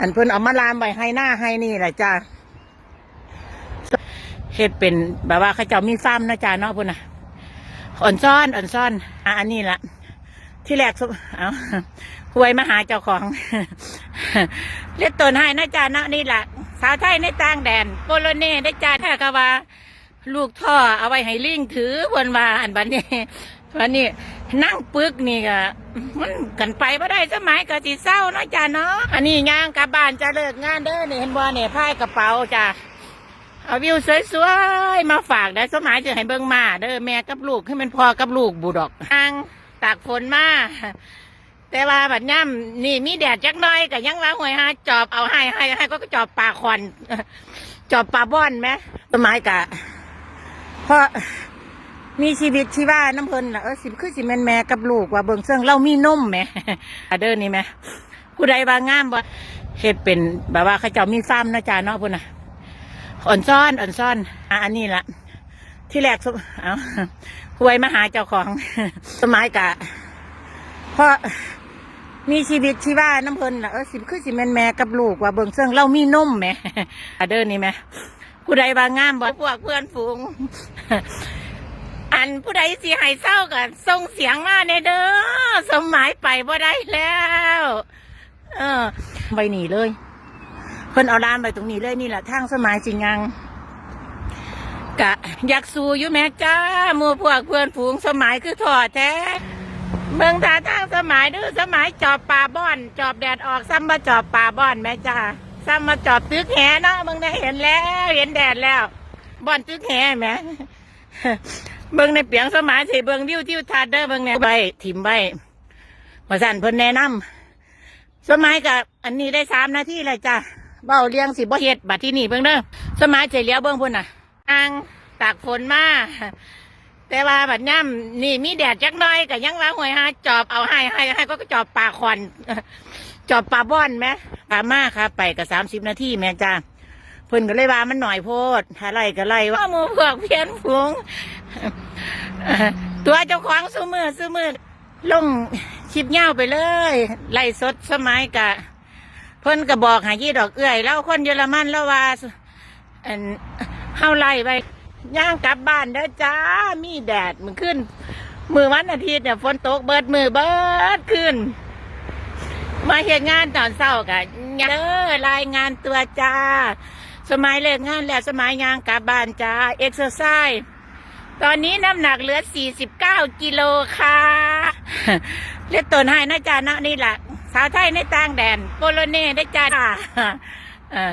อันเพิ่นเอามาลามไว้ให้หน้าให้นี่แหละจ้าเฮ็ดเป็นแบบว่าเขาเจ้ามีฟาร์มนะจ้าเนาะพุ่นน่ะอ่อนซ่อนอ่อนซ่อนอะอันนี้ละที่แรกเอาหวยมาหาเจ้าของเล็ดตนให้นะจ้าเนาะนี่แหละสาวไทยในต่างแดนโปโลเน่ได้จ้าถ้ากว่า ลูกท่อเอาไว้ให้ลิงถือเพิ่นว่าอันบัดนี้ วันนี้นั่งปึกนี่ก็มันกันไปบ่ได้สมัยก็สิเศร้าเนาะจ้าเนาะอันนี้ย่างกลับบ้านจะเลิกงานเด้อนี่เห็นบ่เนี่ยพายกระเป๋าจ้าเอาวิวสวยๆมาฝากได้สมัยจะให้เบิ่งมา เด้อแม่กับลูกให้มันพอกับลูกบุดอกทางตากฝนมาแต่ว่าบัดย่ำนี่มีแดดจักน้อยก็ยังว่าหวยหาจอบเอาให้ให้ให้ก็จอบปลาคอนจอบปลาบ้อนไหมสมัยกะเพราะ มีชีวิตชีวาน้ำเพลินล่ะเออสิคือสิแม่นแม่กับลูกว่าเบิ่งเสื่องเรามีนมแหม่อะเดินนี่แหม่ผู้ใดบางงามบ่เฮ็ดเป็นแบบว่าเขาเจ้ามีฟาร์มนะจ้าเนาะพุ่นน่ะอ่อนซ่อนอ่อนซ่อนอะอันนี้ละที่แรกสุเอาหวยมาหาเจ้าของ สมัยกะเพราะมีชีวิตชีวาน้ำเพลินล่ะเออสิคือสิแม่นแม่กับลูกว่าเบิ่งเสื่องเรามีนมแหม่อะเดินนี่แหม่ผู้ใดบางงามบ่พวกเพื่อนฝูงันผู้ใดสิให้เศร้ากันส่งเสียงมาในเด้อสมหมายไปบ่ได้แล้ว เออไปหนีเลย เพิ่นเอาลานไปตรงนี้เลยนี่แหละทางสมัยจริงยังกะอยากสู้อยู่แม่จ้ามู่พวกเพื่อนฝูงสมัยคือถอดแท้ เมืองทาทางสมัยดื้อสมัยจอบป่าบ้อน จอบแดดออกซ้ำมาจอบป่าบ้อนแม่จ้าซ้ำมาจอบตึกแหเนาะมึงได้เห็นแล้ว เห็นแดดแล้วบ้อนตึกแหแหม เบิ่งในเปียงสมัยสิเบิ่งวิวทิวทัศน์เด้อเบิ่งในใบถิ่มใบมาสั่นเพิ่นแนะนำสมัยกับอันนี้ได้สามนาทีเลยจ้ะเบ้าเลี้ยงสิบ่เฮ็ดบัดที่นี่เบิ่งเด้อสมัยเฉลียวเบิ่งพุ่นน่ะอ่างตากฝนมาแต่ว่าบัดย่ำนี่มีแดดจักน้อยก็ยังว่าหวยหาจอบเอาให้ให้ให้ก็จอบปลาคอนจอบปลาบ้อนไหมปลามาครับไปกับสามสิบนาทีแม่จ้าเพิ่นก็เลยว่ามันหน่อยโพดถ้าไล่ก็ไล่ว่ามูพวกเพี้ยนผง ตัวเจ้าของซื้อมือซื้อมือลงคลิปเง่าไปเลย ไล่สดสมัยกะเพิ่นก็บอกหายี่ดอกเอื้อยแล้วคนเยอรมันแล้วว่าอันเฮาไล่ไปย่างกลับบ้านเด้อจ้า มีแดดมือขึ้น มือวันอาทิตย์เนี่ยฝนตกเบิดมือเบิดขึ้น มาเหตุงานตอนเช้ากะเด้อรายงานตัวจ้า สมัยเลิกงานแล้วสมัยย่างกลับบ้านจ้า เอ็กซ์ไซส์ ตอนนี้น้ำหนักเหลือ 49 กิโลค่ะเล็ดตนให้นะจ๊ะนะนี่แหละสาวไทยในต่างแดน โปโลเน่ได้จ้าเออ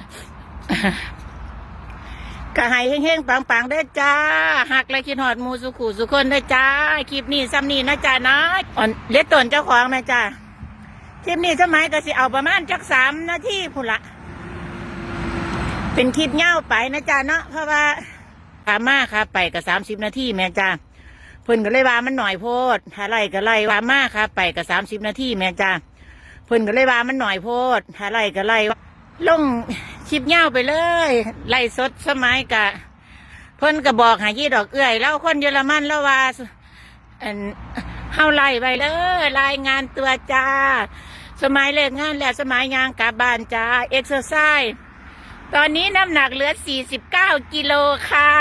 ก็ให้เฮงๆปังๆได้จ้าหักและคิดหอดมูสุขุสุคนได้จ้า คลิปนี้ซ้ำนี้นะจ๊ะนะอ่อนเล็ดตนเจ้าของนะจ้าคลิปนี้สมัยก็สิเอาประมาณจักสามนาทีพุ่นละ เป็นคลิปเง่าไปนะจ๊ะเนาะเพราะว่า ถามาครับไปกับสามสิบนาทีแม่จ้าเพิ่นก็เลยว่ามันหน่อยโพดถ้าไล่ก็ไล่ว่ามาครับไปกับสามสิบนาทีแม่จ้าเพิ่นก็เลยว่ามันหน่อยโพดถ้าไล่ก็ไล่ลงคลิปเงาไปเลยไล่สดสมัยกะเพิ่นก็บอกหายี่ดอกเอื้อยแล้วคนเยอรมันแล้วว่าอันเฮาไล่ไปเลยรายงานตัวจ้า สมัยเลิกงานแล้วสมัยยางกลับบ้านจ้าเอ็กซ์ไซส์ ตอนนี้น้ำหนักเหลือ 49 กิโลค่ะ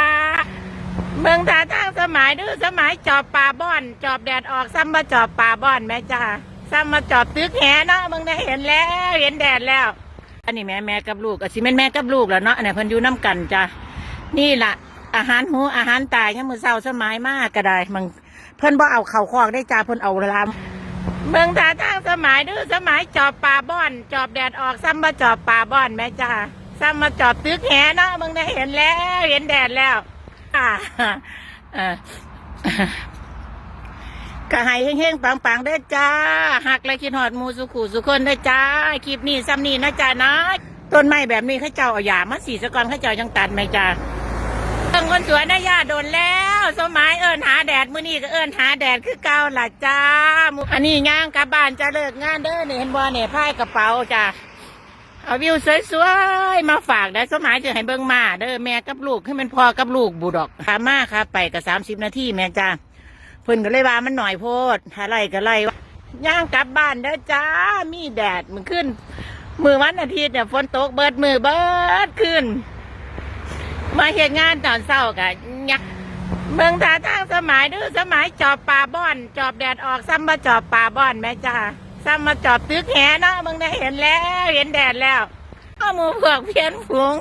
เมืองทาทางสมัยดื้อสมัยจอบปลาบ้อน จอบแดดออกซ้ำมาจอบปลาบ้อนแม่จ้าซ้ำมาจอบตึกแหเนาะเมึงได้เห็นแล้วเห็นแดดแล้ว อันนี้แม่แม่กับลูกอะสิแม่นแม่กับลูกแล้วเนาะอันนี้เพิ่นอยู่น้ำกันจ้ะนี่ล่ะ อาหารหูอาหารตายยังมือเศร้าสมัยมากก็ได้มึงเพิ่นบ่เอาเข่าคอกได้จ้าเพิ่นเอาลามเมืองทาทางสมัยดื้อสมัยจอบปลาบ้อน จอบแดดออกซ้ำมาจอบปลาบ้อนแม่จ้า ซ้ำมาจอบตึกแหเนาะมึงได้เห็นแล้ว เห็นแดดแล้วก็ให้เฮงๆปังๆได้จ้าหักเลยคิดหอดมูสุขุสุคนได้จ้า คลิปนี้ซ้ำนี้นะจ้านะต้นไม้แบบนี้ข้าเจ้าเอาหยามาสีสกอนข้าเจ้าจังตัดไหมจ้าเอิ้นคนสวยนะย่าโดนแล้ว สมัยเอิญหาแดดมื้อนี้ก็เอิญหาแดดคือเก่าล่ะจ้าอันนี้ย่างกลับบ้านจะเลิกงานเด้อนี่เห็นบ่เนี่ยพายกระเป๋าจ้า เอาวิวสวยๆมาฝากได้สมัยจะให้เบิ่งมา เด้อแม่กับลูกให้มันพอกับลูกบุดอกถามาครับไปกับสามสิบนาทีแม่จ้าเพิ่นก็เลยว่ามันหน่อยโพดถ้าไล่ก็ไล่ย่างกลับบ้านเด้อจ้ามีแดดมันขึ้น มือวันอาทิตย์เนี่ยฝนตกเบิดมือเบิดขึ้น มาเหตุงานตอนเช้ากะยักเมืองท่าทางสมัยเดือสมัยจอบป่าบ้อน จอบแดดออกซ้ำมาจอบป่าบ้อนแม่จ้า ซ้ำมาจอบตึกแหเนาะมึงได้เห็นแล้ว เห็นแดดแล้วก็หมูพวกเพี้ยนฝูง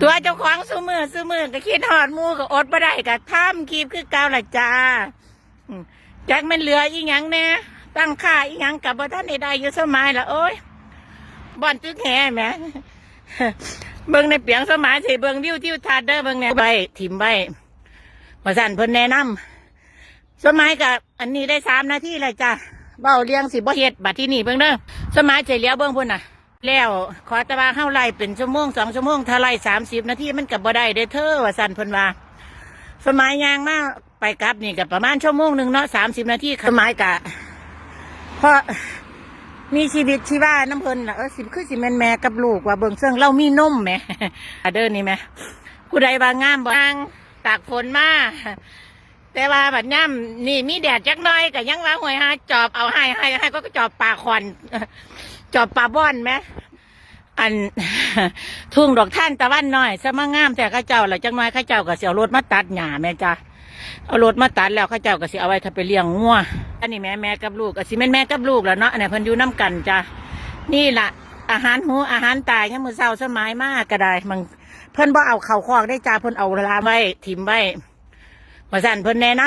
ตัวเจ้าของซื้อมือซื้อมือก็คิดหอดมูก็อดบ่ได้ก็ท่ามคีบคือเก่าละจ้าจักมันเหลืออีหยังแน่ตั้งค่าอีหยังกับบ่ท่านใดๆอยู่สมัยละโอ้ยบ่อนตึกแห่แหมเบิ่งในเปียงสมัยสิเบิ่งวิวทิวทัศน์เด้อเบิ่งแน่ใบถิ่มใบมาสั่นเพิ่นแนะนำ สมัยกับอันนี้ได้สามนาทีเลยจ้ะเบ้าเลี้ยงสิบ่เฮ็ดบัดที่นี่เบิ่งเด้อสมัยใจเลี้ยวเบิ่งพุ่นน่ะ แล้วขอตะว่าเข้าไล่เป็นชั่วโมงสองชั่วโมงถ้าไล่สามสิบนาทีมันกับบ่ได้เด้อเธอว่าสั่นเพิ่นว่าสมัยยางมากไปกลับนี่กับประมาณชั่วโมงหนึ่งเนาะสามสิบนาทีสมัยกะเพราะมีชีวิตชีวาน้ำเพลินเออสิบคือสิแม่นแม่กับลูกว่าเบิ่งเสื่องเรามีนมแหมอะเดินนี่แหมผู้ใดบางงามบ่างตากฝนมา แต่ว่าบัดย่ำนี่มีแดดจักหน้อยก็ยังว่าหวยหาจอบเอาให้ให้ให้ก็จอบปลาคอนจอบปลาบ้อนไหมอัน ทุ่งดอกท่านตะวันน้อยสมางงามแต่ข้าเจ้าละจังน้อยข้าเจ้าก็เสียรถมาตัดหญ้าแม่จ้าเอารถมาตัดแล้วข้าเจ้าก็สิเอาไว้ถ้าไปเลี้ยงงัวอันนี้แม่แม่กับลูกก็สิแม่แม่กับลูกแล้วเนาะอันนี้เพิ่นยูน้กันจ้ะนี่ล่ะอาหารหูอาหารตายยังมือเศร้าสมัยมากก็ได้มันเพิ่อนบ่เอาเข่าคอกได้จ้าเพิ่อนเอาลาไว้ถิ่มไว้ มาสั่นเพิ่นแนะน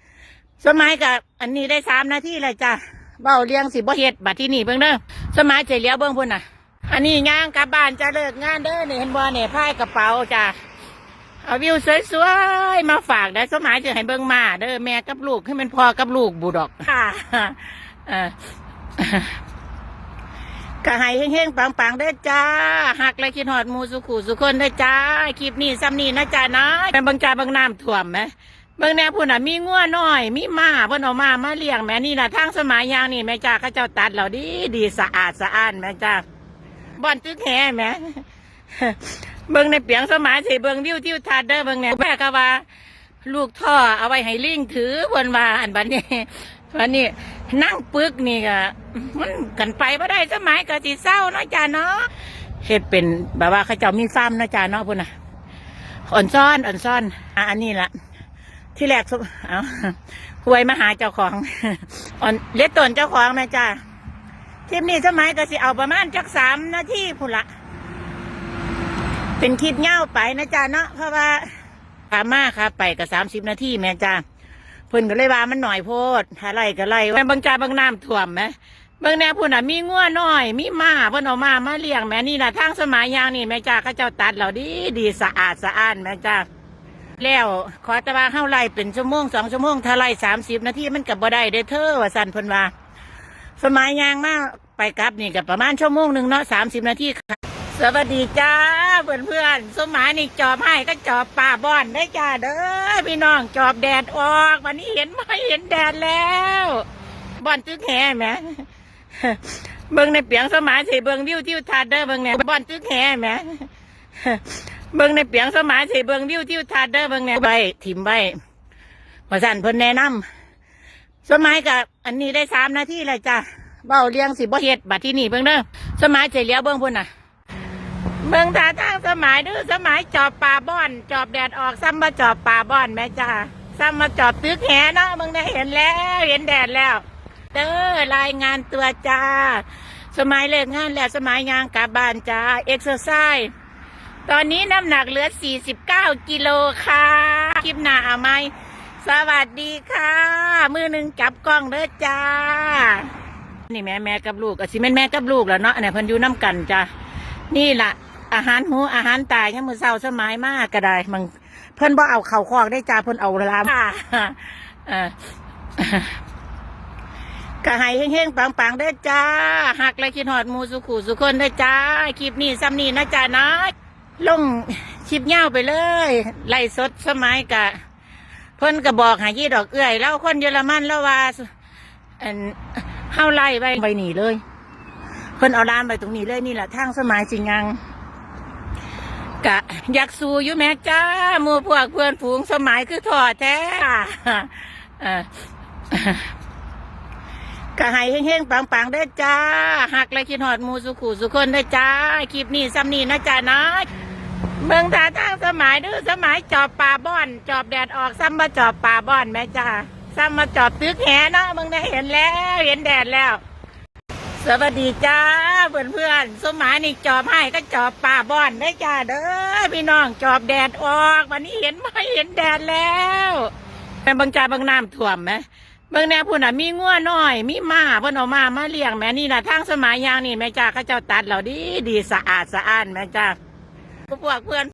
ำสมัยกับอันนี้ได้สามนาทีเลยจ้ะเบ้าเลี้ยงสิบ่เฮ็ดบัดที่นี่เบิ่งเด้อสมัยใจเหลียวเบิ่งพุ่นน่ะ อันนี้ย่างกลับบ้านจะเลิกงานเด้อนี่เห็นบ่เนี่ยพายกระเป๋าจ้ะเอาวิวสวยๆมาฝากได้สมัยจะให้เบิ่งมา เด้อแม่กับลูกให้มันพอกับลูกบูดอกค่ะเออก็ให้เฮงๆปังๆเด้อจ้าหักและคิดหอดหมูสุขุสุคนเด้อจ้าคลิปนี้ซ้ำนี้นะจ้านะเป็นบางจ่าบางน้ำท่วมไหม เบางแนวพุ่นน่ะมีงัวน้อย มีหมาเพิ่นเอามามาเลี้ยงแม่นี่นะทางสมัยยางนี่แม่จ้าเขาเจ้าตัดเราดีดีสะอาดสะอ้านแม่จ้าบ่อนตึกแห่แม่เบิ่งในเปียงสมัยสิเบิ่งวิวทิวทัศน์เด้อเบิ่งเนี่แม่ก็ว่า ลูกท่อเอาไว้ให้ลิงถือเพิ่นว่าอันบัดนี้วันนี้นั่งปึกนี่ก็มันกันไปบ่ได้สมัยก็สิเศร้าเนาะจ้าเนาะเฮ็ดเป็นแบบว่าเขาเจ้ามีฟาร์มเนาะจ้าเนาะพุ่นน่ะอ่อนซ่อนอ่อนซ่อนอะอันนี้ล่ะ ที่แรกสุเอาหวยมาหาเจ้าของอ่อนเล็ดตนเจ้าของแม่จ้าคลิปนี้สมัยก็สิเอาประมาณจักสามนาทีพุ่นละเป็นคลิปเง่าไปนะจ๊ะเนาะเพราะว่าถามมาค่ะไปกับสามสิบนาทีแม่จ้าเพิ่นก็เลยว่ามันหน่อยโพดหาไรก็ไรแม่บางจ่าบางน้ำท่วมไหมบางแนวพุ่นอะมีงัวน้อย มีมาเพิ่นเอามามาเลี้ยงแม่นี่นะทางสมัยยางนี่แม่จ้าเขาเจ้าตัดเราดีดีสะอาดสะอ้านแม่จ้า แล้วขอตะว่าเข้าไล่เป็นชั่วโมงสองชั่วโมงถ้าไล่สามสิบนาทีมันกับบ่ได้เด้อเธอว่าสันเพิ่นว่าสมัยยางมากไปกลับนี่กับประมาณชั่วโมงหนึ่งเนาะสามสิบนาทีค่ะสวัสดีจ้าเพื่อนเพื่อนสมหมายนี่จอบให้ก็จอบป่าบ่อนได้จ้าเด้อพี่น้องจอบแดดออก วันนี้เห็นไหมเห็นแดดแล้วบ่อนตึกแห่แหมเบิ่งในเปียงสมัยสิเบิ่งวิวทิวทัศน์เด้อเบิ่งเนี่ยบ่อนตึกแห่แหม เบิ่งในเปียงสมัยสิเบิ่งวิวทิวทัศน์เด้อเบิ่งเนี่ยใบถิ่มใบมาสั่นเพิ่นแนะนำสมัยกับอันนี้ได้สามนาทีเลยจ้าเบ้าเลี้ยงสิบ่เฮ็ดบัดที่นี่เบิ่งเด้อสมัยใจเหลียวเบิ่งพุ่นน่ะเมืองท่าทางสมัยเดือสมัยจอบป่าบ้อน จอบแดดออกซ้ำมาจอบป่าบ้อนแม่จ้าซ้ำมาจอบตึกแหเนาะมึงได้เห็นแล้วเห็นแดดแล้วเด้อรายงานตัวจ้า สมัยเลิกงานแล้วสมัยยางกลับบ้านจ้าเอ็กซ์ไซส์ ตอนนี้น้ำหนักเหลือ 49 กิโลค่ะ คลิปหน้าเอาไหม สวัสดีค่ะ มือหนึ่งจับกล้องเด้อจ้า นี่แม่แม่กับลูกก็สิแม่นแม่กับลูกแล้วเนาะอันนี้เพิ่นอยู่น้กันจ้านี่ล่ะ อาหารหูอาหารตายยังมือเศร้าสมัยมากก็ได้มันเพิ่นบ่เอาเข่าคอกได้จ้าเพิ่นเอาลามเออก็ให้เฮงๆปังๆเด้อจ้าหักและคิดหอดหมูสุขุสุคนเด้อจ้า คลิปนี้ซ้ำนี้นะจ้านะ ลงคลิปเง่าไปเลยไล่สดสมัยกะเพิ่นก็บอกหายี่ดอกเอื้อยแล้วคนเยอรมันแล้วว่าอันเฮาไล่ไว้ไว้หนีเลย เพิ่นเอาลานไปตรงนี้เลยนี่แหละทางสมัยจริงยังกะอยากสู้อยู่แม่จ้ามูพวกเพื่อนฝูงสมัยคือถอดแท้กะให้เฮงๆปังๆได้จ้าหักและคิดหอดมูสุขุสุคนได้จ้า คลิปนี้ซ้ำนี้นะจ้านะ เมืองตาทางสมัยดื้อสมัยจอบป่าบ่อน จอบแดดออกซ้ำมาจอบป่าบ่อนแม่จ้าซ้ำมาจอบตึกแหเนาะมึงได้เห็นแล้วเห็นแดดแล้ว สวัสดีจ้าเพื่อนเพื่อนสมัยนี่จอบให้ก็จอบป่าบ่อนได้จ้าเด้อพี่น้องจอบแดดออก วันนี้เห็นไหมเห็นแดดแล้วเป็นบางจ่าบางน้ำท่วมไหมเบิ่งแน่พุ่นน่ะมีงัวน้อย มีมาเพิ่นเอามามาเลี้ยงแม่นี่นะทางสมัยยางนี่แม่จ้าเขาเจ้าตัดเราดีดีสะอาดสะอ้านแม่จ้า พวกเพื่อน